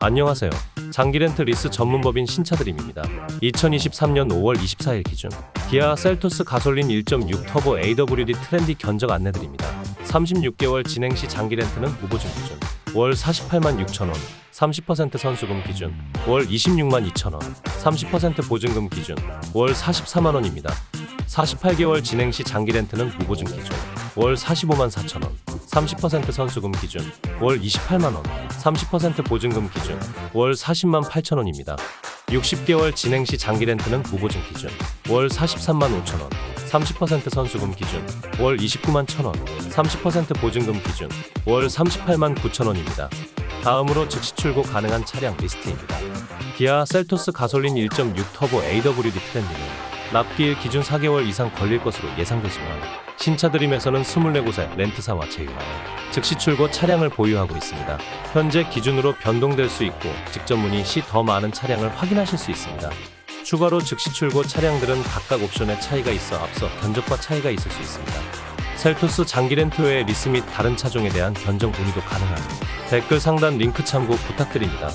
안녕하세요. 장기 렌트 리스 전문법인 신차드림입니다. 2023년 5월 24일 기준 기아 셀토스 가솔린 1.6 터보 AWD 트렌디 견적 안내드립니다. 36개월 진행 시 장기 렌트는 무보증 기준 월 48만 6천 원, 30% 선수금 기준 월 26만 2천 원, 30% 보증금 기준 월 44만 원입니다. 48개월 진행 시 장기 렌트는 무보증 기준 월 45만 4천 원, 30% 선수금 기준 월 28만 원, 30% 보증금 기준 월 40만 8천 원입니다. 60개월 진행 시 장기 렌트는 무보증 기준 월 43만 5천 원, 30% 선수금 기준 월 29만 1천 원, 30% 보증금 기준 월 38만 9천 원입니다. 다음으로 즉시 출고 가능한 차량 리스트입니다. 기아 셀토스 가솔린 1.6 터보 AWD 트렌디는 납기일 기준 4개월 이상 걸릴 것으로 예상되지만 신차드림에서는 24곳의 렌트사와 제휴하여 즉시 출고 차량을 보유하고 있습니다. 현재 기준으로 변동될 수 있고 직접 문의 시 더 많은 차량을 확인하실 수 있습니다. 추가로 즉시 출고 차량들은 각각 옵션의 차이가 있어 앞서 견적과 차이가 있을 수 있습니다. 셀토스 장기 렌트 외에 리스 및 다른 차종에 대한 견적 문의도 가능합니다. 댓글 상단 링크 참고 부탁드립니다.